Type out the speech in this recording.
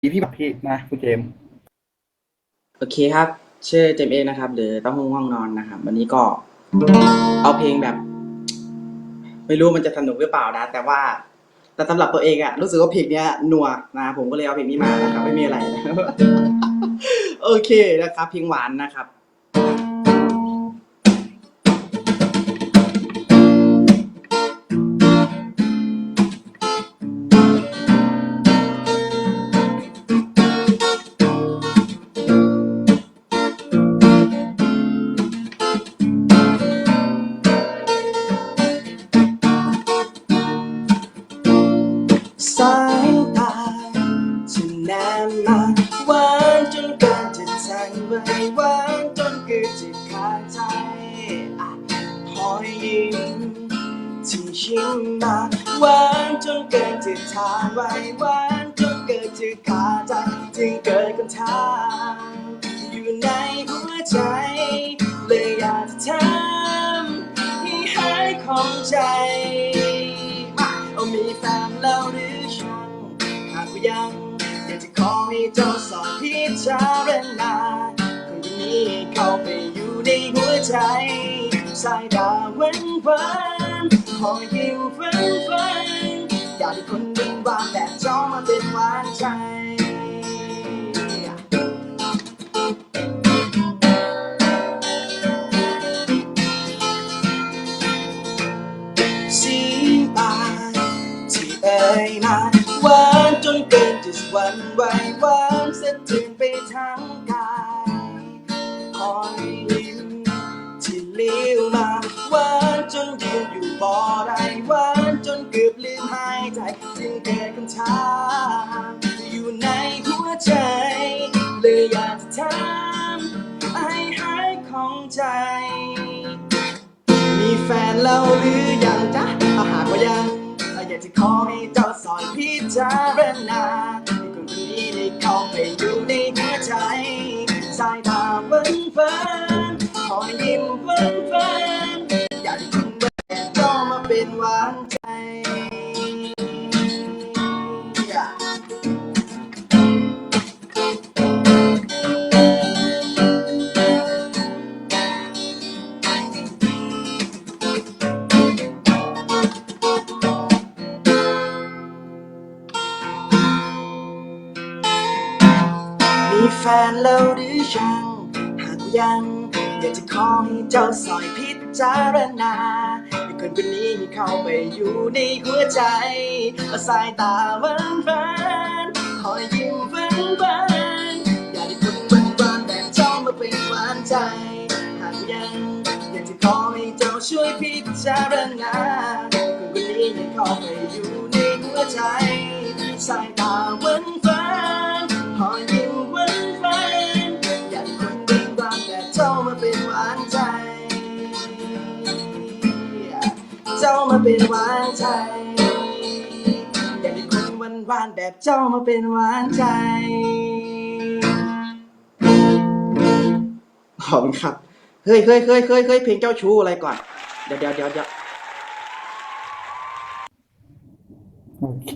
อีพี่บักพี่มาคุณเจมส์โอเคครับ ชื่อเจมส์เองนะครับ หรือเต้องห้องนอนนะครับ วันนี้ก็ เอาเพลงแบบ ไม่รู้มันจะสนุกหรือเปล่านะ แต่ว่า แต่สำหรับตัวเองอะรู้สึกว่าเพลงเนี้ยหนัวนะผมก็เลยเอาเพลงนี้มานะครับ ไม่มีอะไรนะโอเคนะครับ เพลงหวานนะครับ สายตาฉันแนมมาหวานจนเกินจะทนไหวหวานจนเกินจะขาดใจอะพอยิ้มที่ชิมมาหวานจนเกินจะทานไหวหวานจนเกินจะขาดใจจึงเกิดคำถามอยู่ในหัวใจเลยอยากจะทำให้หายของใจเอามีแฟนแล้วหรือ ยัง อยากจะขอให้เจ้าสอนพิจารณาคนคนนี้เข้าไปอยู่ในหัวใจ สายตาหวานหวานพอยิ้มฝันฝันอยากให้คนหนึ่งวางแต่เจ้ามาเป็นหวานใจ สีตาที่เอ่ยมา จะหวันไหววานสะเทือนไปทั้งกายคอยยิ้มที่เลี้ยวมาหวานจนยืนอยู่บ่อได้หวานจนเกือบลืมหายใจจึงเกิดคำถามอยู่ในหัวใจ เลยอยากจะถามให้หายของใจ มีแฟนแล้วหรือยังจ๊ะถ้าหากว่ายัง อยากจะขอให้เจ้าสอนพิจารณาให้คนคนนี้ได้เข้าไปอยู่ใน แฟนแล้วหรือยัง หากยังอยากจะขอให้เจ้าสอยพิจารณาให้คนคนนี้มีเข้าไปอยู่ในหัวใจเอาสายตาหวานหวานคอยยิ้มหวานหวานอยากได้คนหวานหวานแบบเจ้ามาเป็นหวานใจ หากยังอยากจะขอให้เจ้าช่วยพิจารณาให้คนคนนี้มีเข้าไปอยู่ในหัวใจสาย เจ้ามาเป็นหวานใจ อยากได้คนหวานหวานแบบเจ้ามาเป็นหวานใจ ขอบคุณครับ เฮ้ยเฮ้ยเฮ้ยเฮ้ยเฮ้ยเพลงเจ้าชู้อะไรก่อน เดี๋ยวเดี๋ยวเดี๋ยวเดี๋ยว โอเค